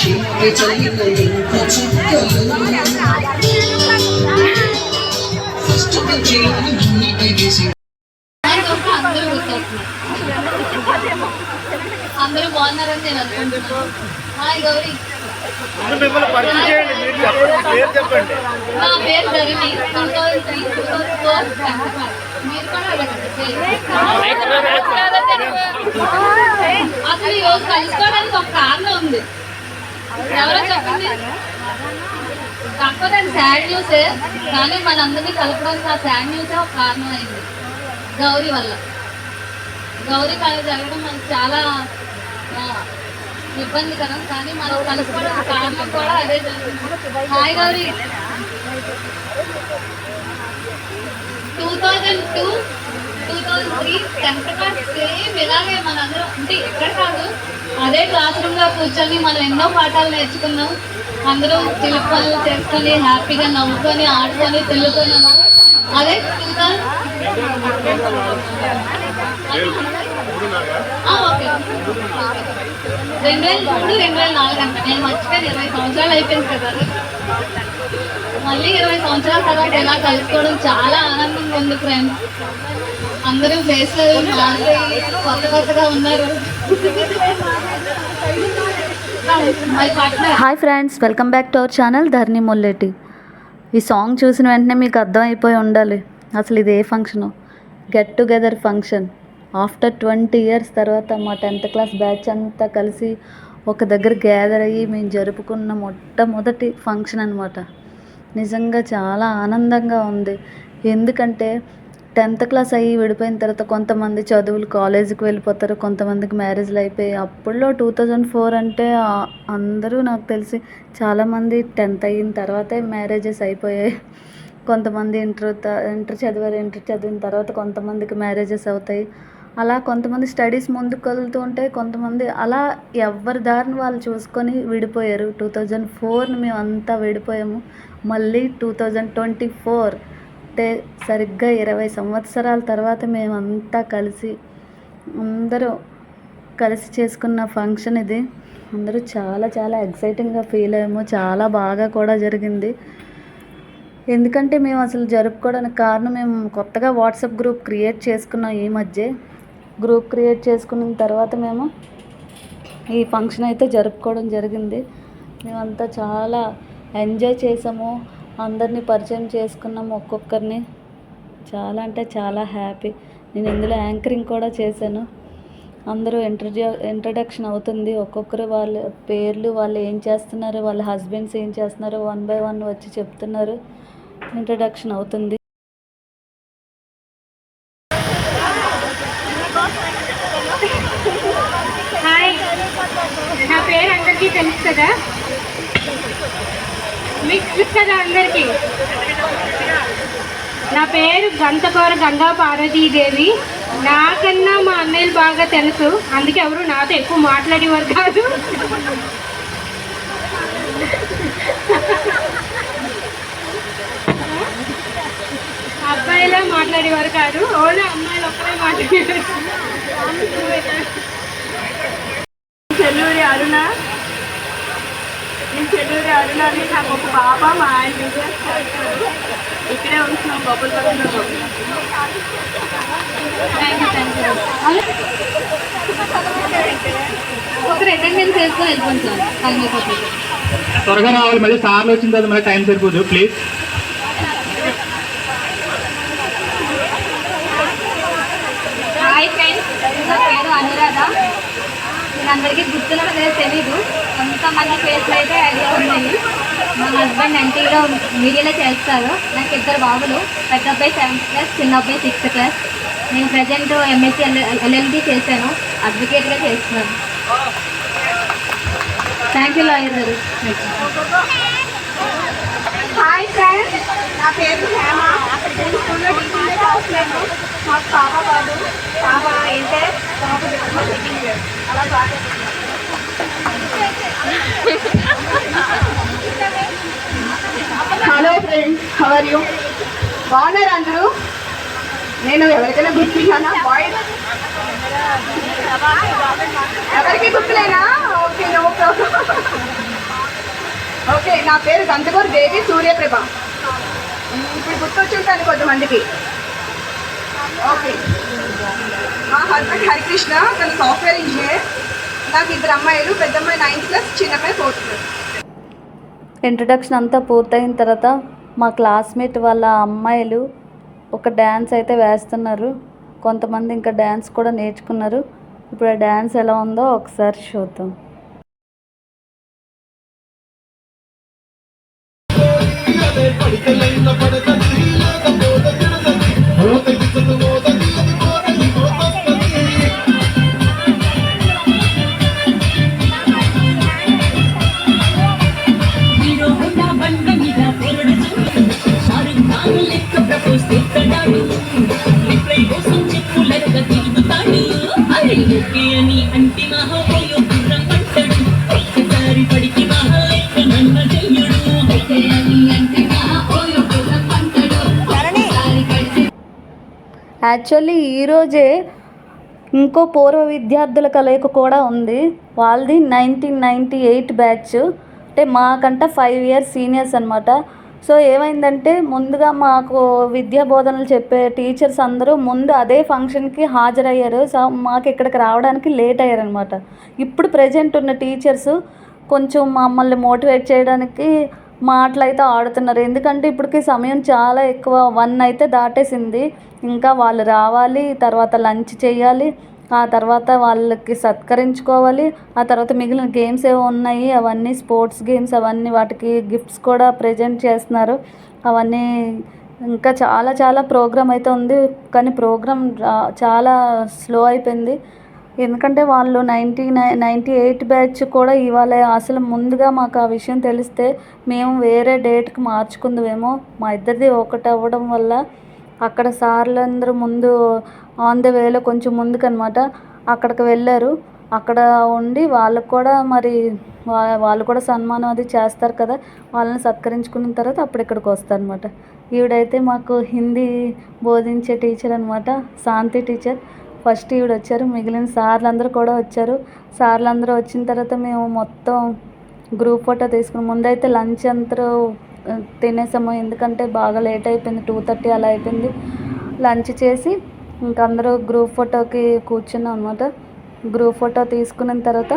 పట్టి చల్లిన ఇంత చుక్కలు ఫస్ట్ బెంచిలోని మున్ని ఎగిసి అందరూ గుర్తొస్తున్నారు అందరూ బాగున్నారని నేను అనుకుంటున్నాను. హాయ్ గౌరీ. మిమ్మల్ని పరిచయం చేయండి మీరు చెప్పండి పేరు చెప్పండి. నా పేరు Dharani two thousand three two thousand four మీరు కూడా అడగండి అసలు ఈ రోజు కలుసుకోవడానికి ఒక కారణం ఉంది. ఎవరో చెప్పండి. కాకపోతే సాడ్ న్యూసే కానీ మనందరినీ కలపడానికి ఆ సాడ్ న్యూసే ఒక కారణం అయింది గౌరీ వల్ల. గౌరీ కళ జరగడం మనకు చాలా ఇబ్బందికరం కానీ మనం కలుసుకోవడం కారణం కూడా అదే జరిగింది hi Gauri. Two thousand two two thousand three tenth class same ఇలాగే మనందరం. అంటే ఇక్కడ కాదు అదే క్లాస్ రూమ్లో కూర్చొని మనం ఎన్నో పాఠాలు నేర్చుకున్నాం. అందరూ తెలుగు పనులు చేసుకొని హ్యాపీగా నవ్వుకొని ఆడుకొని తిరుగుతున్నాము. అదే ఓకే. రెండు వేల మూడు రెండు వేల నాలుగు అంట. నేను మర్చిపోయాను ఇరవై సంవత్సరాలు అయిపోయింది కదా. మళ్ళీ ఇరవై సంవత్సరాల తర్వాత ఇలా కలుసుకోవడం చాలా ఆనందంగా ఉంది ఫ్రెండ్స్ అందరూ ఫేస్ కొత్త కొత్తగా ఉన్నారు. Hi friends welcome back to our channel Dharni Molleti ఈ సాంగ్ చూసిన వెంటనే మీకు అర్థమైపోయి ఉండాలి. అసలు ఇది ఏ function? Get together function. After twenty years తర్వాత మా టెన్త్ క్లాస్ బ్యాచ్ అంతా కలిసి ఒక దగ్గర గ్యాదర్ అయ్యి మేము జరుపుకున్న మొట్టమొదటి ఫంక్షన్ అనమాట నిజంగా చాలా ఆనందంగా ఉంది. ఎందుకంటే టెన్త్ క్లాస్ అయ్యి విడిపోయిన తర్వాత కొంతమంది చదువులు కాలేజీకి వెళ్ళిపోతారు కొంతమందికి మ్యారేజ్లు అయిపోయి. అప్పుడులో టూ థౌజండ్ ఫోర్ అంటే అందరూ నాకు తెలిసి చాలామంది టెన్త్ అయిన తర్వాతే మ్యారేజెస్ అయిపోయాయి. కొంతమంది ఇంటర్ ఇంటర్ చదివారు ఇంటర్ చదివిన తర్వాత కొంతమందికి మ్యారేజెస్ అవుతాయి. అలా కొంతమంది స్టడీస్ ముందుకు వెళ్తూ ఉంటే కొంతమంది అలా ఎవరి దారిని వాళ్ళు చూసుకొని విడిపోయారు. టూ థౌజండ్ ఫోర్ని మేము అంతా విడిపోయాము. మళ్ళీ టూ థౌజండ్ ట్వంటీ ఫోర్ అంటే సరిగ్గా ఇరవై సంవత్సరాల తర్వాత మేమంతా కలిసి అందరూ కలిసి చేసుకున్న ఫంక్షన్ ఇది. అందరూ చాలా చాలా ఎక్సైటింగ్గా ఫీల్ అయ్యాము. చాలా బాగా కూడా జరిగింది. ఎందుకంటే మేము అసలు జరుపుకోవడానికి కారణం మేము కొత్తగా వాట్సాప్ గ్రూప్ క్రియేట్ చేసుకున్నాం ఈ మధ్య. గ్రూప్ క్రియేట్ చేసుకున్న తర్వాత మేము ఈ ఫంక్షన్ అయితే జరుపుకోవడం జరిగింది. మేమంతా చాలా ఎంజాయ్ చేసాము. అందరినీ పరిచయం చేసుకున్నాం ఒక్కొక్కరిని. చాలా అంటే చాలా హ్యాపీ. నేను ఇందులో యాంకరింగ్ కూడా చేశాను. అందరూ ఇంట్రడ్యూ ఇంట్రడక్షన్ అవుతుంది. ఒక్కొక్కరు వాళ్ళ పేర్లు వాళ్ళు ఏం చేస్తున్నారు వాళ్ళ హస్బెండ్స్ ఏం చేస్తున్నారు వన్ బై వన్ వచ్చి చెప్తున్నారు. ఇంట్రడక్షన్ అవుతుంది హాయ్ నా పేరు అందరికీ తెలుసు కదా మీకు తెలుసు కదా నా పేరు గంతకోర గంగా పార్వతీదేవి నాకన్నా మా అన్నయ్యలు బాగా తెలుసు. అందుకే ఎవరు నాతో ఎక్కువ మాట్లాడేవారు కాదు. అబ్బాయిలా మాట్లాడేవారు కాదు. ఓన్లీ అమ్మాయిలు ఒక్కరే మాట్లాడేవారు. చెల్లూరి అరుణ. నేను చెల్లూరు అరుణ నాకు ఒక పాప మా ఆయన బిజినెస్ చేస్తారు ఇక్కడే ఉంటున్నాం బొబ్బల పడుతున్నాం థ్యాంక్ యూ థ్యాంక్ యూ ఒకరు అటెండెన్స్ వేసుకొని వెళ్ళిపోండి సార్ త్వరగా రావాలి మళ్ళీ సార్లు వచ్చిన తర్వాత మళ్ళీ టైం సరిపోదు ప్లీజ్ హాయ్ ఫ్రెండ్స్ నా పేరు అనురాధ. నేను అందరికీ గుర్తున్నది తెలీదు. కొంతమంది ఫేస్లు అయితే ఐడియా ఉన్నాయి. మా హస్బెండ్ ఎన్టీలో మీడియాలో చేస్తారు. నాకు ఇద్దరు బాబులు పెద్ద అబ్బాయి సెవెంత్ క్లాస్ చిన్న అబ్బాయి సిక్స్త్ క్లాస్ నేను ప్రజెంట్ ఎంఎస్సీ ఎల్ఎల్బీ చేశాను. అడ్వకేట్గా చేస్తున్నాను. థ్యాంక్ యూ లాయర్ గారు. హాయ్ ఫ్రెండ్స్ నా పేరు హేమ. నేను స్కూల్లో టీచింగ్ చేస్తున్నాను మాకు పాప కాదు పాప అయితే పాప అలా బాగా హలో ఫ్రెండ్స్ హవర్ యూ బాగున్నారు అందరూ? నేను ఎవరికైనా గుర్తున్నానా బాయ్స్ ఎవరికి గుర్తులేనా? ఓకే నో ప్రాబ్లం ఓకే నా పేరు గంతగూరు దేవి సూర్యప్రభ. ఇప్పుడు గుర్తొచ్చుంటాను కొంతమందికి. ఓకే మా హస్బెండ్ హరికృష్ణ తను సాఫ్ట్వేర్ ఇంజనీర్ నాకు ఇద్దరు అమ్మాయిలు పెద్ద అమ్మాయి నైన్త్ క్లాస్ చిన్న అమ్మాయి ఫోర్త్ క్లాస్ ఇంట్రడక్షన్ అంతా పూర్తయిన తర్వాత మా క్లాస్మేట్ వాళ్ళ అమ్మాయిలు ఒక డ్యాన్స్ అయితే వేస్తున్నారు. కొంతమంది ఇంకా డ్యాన్స్ కూడా నేర్చుకున్నారు. ఇప్పుడు ఆ డ్యాన్స్ ఎలా ఉందో ఒకసారి చూద్దాం. యాక్చువల్లీ ఈరోజే ఇంకో పూర్వ విద్యార్థుల కలయిక కూడా ఉంది. వాళ్ళది నైన్టీన్ నైంటీ ఎయిట్ బ్యాచ్. అంటే మాకంట ఫైవ్ ఇయర్స్ సీనియర్స్ అనమాట సో ఏమైందంటే ముందుగా మాకు విద్యా బోధనలు చెప్పే టీచర్స్ అందరూ ముందు అదే ఫంక్షన్కి హాజరయ్యారు. సో మాకు ఇక్కడికి రావడానికి లేట్ అయ్యారనమాట ఇప్పుడు ప్రజెంట్ ఉన్న టీచర్స్ కొంచెం మమ్మల్ని మోటివేట్ చేయడానికి మాటలైతే ఆడుతున్నారు. ఎందుకంటే ఇప్పటికి సమయం చాలా ఎక్కువ. వన్ అయితే దాటేసింది. ఇంకా వాళ్ళు రావాలి తర్వాత లంచ్ చేయాలి ఆ తర్వాత వాళ్ళకి సత్కరించుకోవాలి ఆ తర్వాత మిగిలిన గేమ్స్ ఏవో ఉన్నాయి అవన్నీ స్పోర్ట్స్ గేమ్స్ అవన్నీ వాటికి గిఫ్ట్స్ కూడా ప్రజెంట్ చేస్తున్నారు. అవన్నీ ఇంకా చాలా చాలా ప్రోగ్రామ్ అయితే ఉంది. కానీ ప్రోగ్రామ్ చాలా స్లో అయిపోయింది. ఎందుకంటే వాళ్ళు ninety nine ninety eight batch కూడా ఇవాళ అసలు ముందుగా మాకు ఆ విషయం తెలిస్తే మేము వేరే డేట్కి మార్చుకుందామేమో మా ఇద్దరిది ఒకటి అవ్వడం వల్ల అక్కడ సార్లందరూ ముందు ఆన్ ద వేలో కొంచెం ముందుకు అనమాట అక్కడికి వెళ్ళారు. అక్కడ ఉండి వాళ్ళకు కూడా మరి వా- వాళ్ళు కూడా సన్మానం అది చేస్తారు కదా. వాళ్ళని సత్కరించుకున్న తర్వాత అప్పుడు ఇక్కడికి వస్తారు అనమాట ఈవిడైతే మాకు హిందీ బోధించే టీచర్ అనమాట. శాంతి టీచర్. ఫస్ట్ ఈవిడ వచ్చారు మిగిలిన సార్లు అందరూ కూడా వచ్చారు. సార్లు అందరూ వచ్చిన తర్వాత మేము మొత్తం గ్రూప్ ఫోటో తీసుకుని ముందైతే లంచ్ అంతా తినేసాము. ఎందుకంటే బాగా లేట్ అయిపోయింది టూ థర్టీ అలా అయిపోయింది. లంచ్ చేసి ఇంక అందరూ గ్రూప్ ఫోటోకి కూర్చున్నాం అనమాట గ్రూప్ ఫోటో తీసుకున్న తర్వాత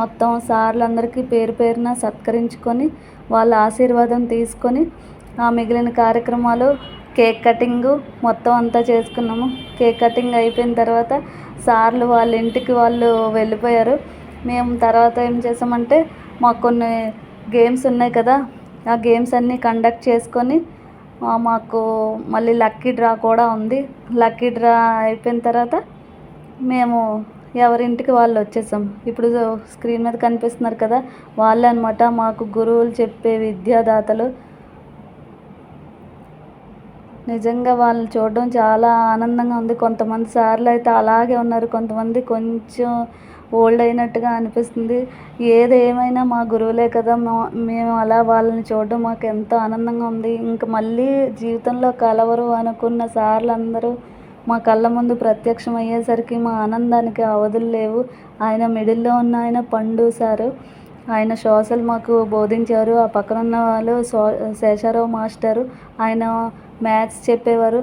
మొత్తం సార్లందరికీ పేరు పేరున సత్కరించుకొని వాళ్ళ ఆశీర్వాదం తీసుకొని ఆ మిగిలిన కార్యక్రమాలు కేక్ కటింగు మొత్తం అంతా చేసుకున్నాము. కేక్ కటింగ్ అయిపోయిన తర్వాత సార్లు వాళ్ళ ఇంటికి వాళ్ళు వెళ్ళిపోయారు. మేము తర్వాత ఏం చేసామంటే మాకు కొన్ని గేమ్స్ ఉన్నాయి కదా ఆ గేమ్స్ అన్నీ కండక్ట్ చేసుకొని మాకు మళ్ళీ లక్కీ డ్రా కూడా ఉంది. లక్కీ డ్రా అయిపోయిన తర్వాత మేము ఎవరింటికి వాళ్ళు వచ్చేసాం. ఇప్పుడు స్క్రీన్ మీద కనిపిస్తున్నారు కదా వాళ్ళే అనమాట మాకు గురువులు చెప్పే విద్యాదాతలు. నిజంగా వాళ్ళని చూడడం చాలా ఆనందంగా ఉంది. కొంతమంది సార్లు అయితే అలాగే ఉన్నారు. కొంతమంది కొంచెం ఓల్డ్ అయినట్టుగా అనిపిస్తుంది. ఏది ఏమైనా మా గురువులే కదా మేము అలా వాళ్ళని చూడడం మాకు ఎంతో ఆనందంగా ఉంది. ఇంకా మళ్ళీ జీవితంలో కలవరు అనుకున్న సార్లు అందరూ మా కళ్ళ ముందు ప్రత్యక్షం అయ్యేసరికి మా ఆనందానికి అవధులు లేవు. ఆయన మిడిల్లో ఉన్న ఆయన పండు సారు. ఆయన సోషల్ మాకు బోధించారు. ఆ పక్కన ఉన్న వాళ్ళు సో శేషారావు మాస్టరు. ఆయన మ్యాథ్స్ చెప్పేవారు.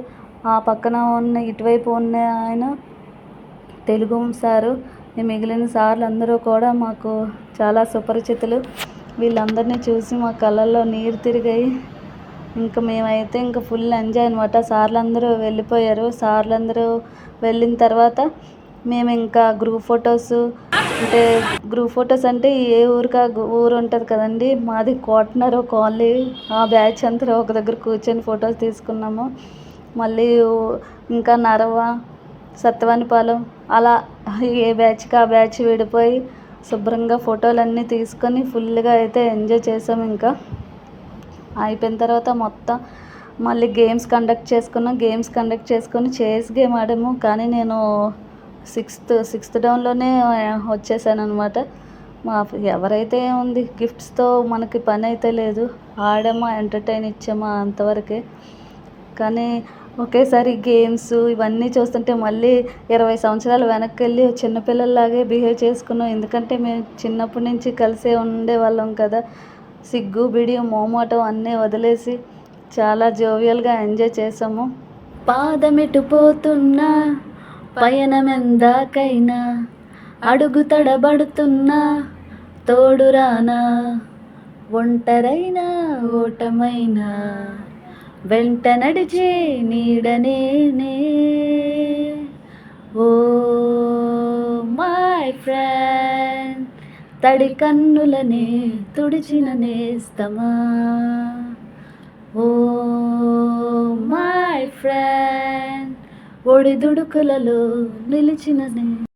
ఆ పక్కన ఉన్న ఇటువైపు ఉన్న ఆయన తెలుగు సారు మిగిలిన సార్లు అందరూ కూడా మాకు చాలా సుపరిచితులు. వీళ్ళందరినీ చూసి మా కళ్ళల్లో నీరు తిరిగాయి. ఇంకా మేమైతే ఇంకా ఫుల్ ఎంజాయ్ అనమాట సార్లందరూ వెళ్ళిపోయారు. సార్లందరూ వెళ్ళిన తర్వాత మేము ఇంకా గ్రూప్ ఫొటోస్ అంటే గ్రూప్ ఫొటోస్ అంటే ఏ ఊరికి ఆ ఊరు ఉంటుంది కదండి. మాది కోటనర్ కాలనీ. ఆ బ్యాచ్ అంతా ఒక దగ్గర కూర్చొని ఫొటోస్ తీసుకున్నాము. మళ్ళీ ఇంకా నరవ సత్యవానిపాలెం అలా ఏ బ్యాచ్కి ఆ బ్యాచ్ విడిపోయి శుభ్రంగా ఫోటోలన్నీ తీసుకొని ఫుల్గా అయితే ఎంజాయ్ చేసాం ఇంకా. అయిపోయిన తర్వాత మొత్తం మళ్ళీ గేమ్స్ కండక్ట్ చేసుకున్నాం. గేమ్స్ కండక్ట్ చేసుకొని చేస్ గేమ్ ఆడాము. కానీ నేను సిక్స్త్ సిక్స్త్ డౌన్లోనే వచ్చేసాను అనమాట మా ఎవరైతే ఉంది గిఫ్ట్స్తో మనకి పని అయితే లేదు ఆడమా ఎంటర్టైన్ ఇచ్చామా అంతవరకే. కానీ ఒకేసారి గేమ్స్ ఇవన్నీ చూస్తుంటే మళ్ళీ ఇరవై సంవత్సరాలు వెనక్కి వెళ్ళి చిన్నపిల్లల్లాగే బిహేవ్ చేసుకున్నాం. ఎందుకంటే మేము చిన్నప్పటి నుంచి కలిసే ఉండేవాళ్ళం కదా. సిగ్గు బిడి మోమోటో అన్నీ వదిలేసి చాలా జోవియల్గా ఎంజాయ్ చేసాము. పాదమిటు పోతున్నా పయనమెందాకైనా అడుగు తడబడుతున్నా తోడురానా ఒంటరైనా ఓటమైనా వెంట నడిచే నీడనేనే. ఓ మై ఫ్రెండ్ తడి కన్నులనే తుడిచిన నేస్తమా. Oh my friend ఒడిదుడుకులలో నిలిచిననే